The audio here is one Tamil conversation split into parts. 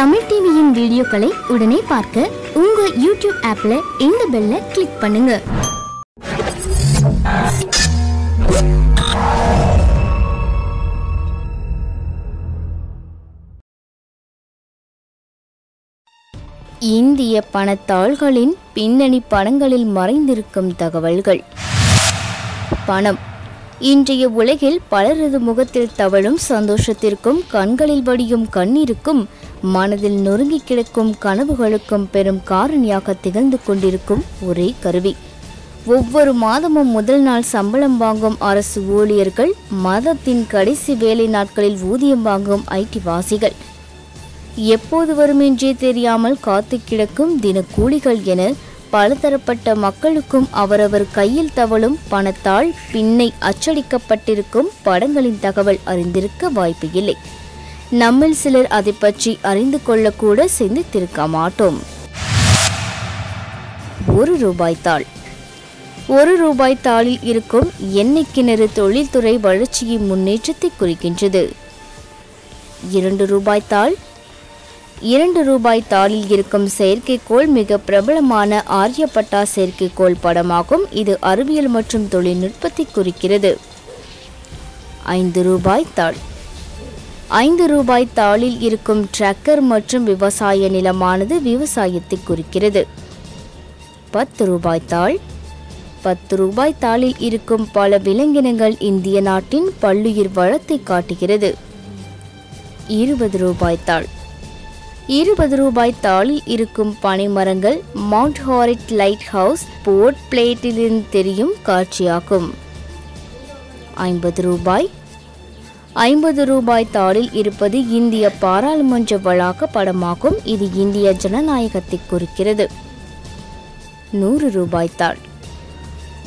தமிழ் டிவியின் வீடியோக்களை உடனே பார்க்க உங்க யூடியூப் ஆப்ல இந்த பெல்ல கிளிக் பண்ணுங்க. இந்திய பணத்தாள்களின் பின்னணி படங்களில் மறைந்திருக்கும் தகவல்கள். பணம். இன்றைய உலகில் பலரது முகத்தில் தவழும் சந்தோஷத்திற்கும் கண்களில் வடியும் கண்ணீருக்கும் மனதில் நொறுங்கி கிடக்கும் கனவுகளுக்கும் பெரும் காரணியாக திகழ்ந்து கொண்டிருக்கும் ஒரே கருவி. ஒவ்வொரு மாதமும் முதல் நாள் சம்பளம் வாங்கும் அரசு ஊழியர்கள் மாதத்தின் கடைசி வேலை நாட்களில் ஊதியம் வாங்கும் ஐடி வாசிகள் எப்போது வரும் என்றே தெரியாமல் காத்து கிடக்கும் தினக்கூலிகள் என பலதரப்பட்ட மக்களுக்கும் அவரவர் கையில் தவழும் பணத்தால் பின்னை அச்சடிக்கப்பட்டிருக்கும் படங்களின் தகவல் அறிந்திருக்க வாய்ப்பு இல்லை. நம்மில் சிலர் அதை பற்றி அறிந்து கொள்ளக்கூட சிந்தித்திருக்க மாட்டோம். ஒரு ரூபாய் தாள். ஒரு ரூபாய் தாளில் இருக்கும் எண்ணெய் கிணறு தொழில்துறை வளர்ச்சியின் முன்னேற்றத்தை குறிக்கின்றது. இரண்டு ரூபாய் தாள் இரண்டு ரூபாய் தாளில் இருக்கும் செயற்கைக்கோள் மிக பிரபலமான ஆரியப்பட்டா செயற்கைக்கோள் படமாகும். இது அறிவியல் மற்றும் தொழில்நுட்பத்தை குறிக்கிறது. ஐந்து ரூபாய் தாள். ஐந்து ரூபாய் தாளில் இருக்கும் டிராக்டர் மற்றும் விவசாய நிலமானது விவசாயத்தை குறிக்கிறது. பத்து ரூபாய் தாள். பத்து ரூபாய் தாளில் இருக்கும் பல விலங்கினங்கள் இந்திய நாட்டின் பல்லுயிர் வளத்தை காட்டுகிறது. இருபது ரூபாய் தாள். இருபது ரூபாய் தாளில் இருக்கும் பனைமரங்கள் mount Harriet lighthouse board பிளேட்டிலிருந்து தெரியும் காட்சியாகும். ஐம்பது ரூபாய். ஐம்பது ரூபாய் தாளில் இருப்பது இந்திய பாராளுமன்ற வளாக படமாகும். இது இந்திய ஜனநாயகத்தை குறிக்கிறது. நூறு ரூபாய் தாள்.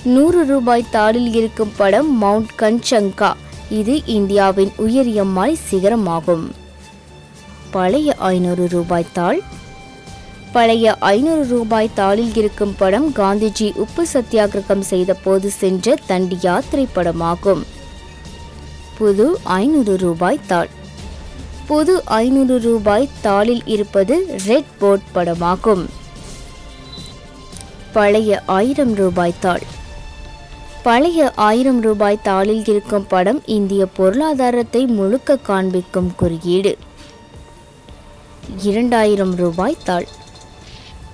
நூறு ரூபாய் தாளில் இருக்கும் படம் மவுண்ட் கஞ்சங்கா இது இந்தியாவின் உயரிய மலை சிகரமாகும். பழைய ஐநூறு ரூபாய் தாள். பழைய ஐநூறு ரூபாய் தாளில் இருக்கும் படம் காந்திஜி உப்பு சத்தியாகிரகம் செய்த போது சென்ற தண்டி யாத்திரை படமாகும் புது ஐநூறு ரூபாய் தாள். புது ஐநூறு ரூபாய் தாளில் இருப்பது ரெட் போர்ட் படமாகும். பழைய ஆயிரம் ரூபாய் தாள். பழைய ஆயிரம் ரூபாய் தாளில் இருக்கும் படம் இந்திய பொருளாதாரத்தை முழுக்க காண்பிக்கும் குறியீடு. இரண்டாயிரம் ரூபாய் தாள்.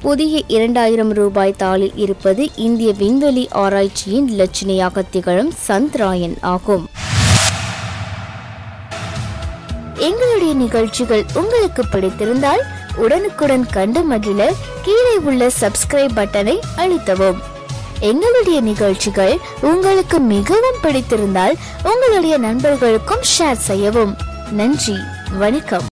புதிய இரண்டாயிரம் ரூபாய் தாளில் இருப்பது இந்திய விண்வெளி ஆராய்ச்சியின் லட்சணையாக திகழும் சந்திராயன் ஆகும். எங்களுடைய நிகழ்ச்சிகள் உங்களுக்கு பிடித்திருந்தால் உடனுக்குடன் கண்டு மகிழ கீழே உள்ள சப்ஸ்கிரைப் பட்டனை அழுத்தவும். எங்களுடைய நிகழ்ச்சிகள் உங்களுக்கு மிகவும் பிடித்திருந்தால் உங்களுடைய நண்பர்களுக்கும் ஷேர் செய்யவும். நன்றி வணக்கம்.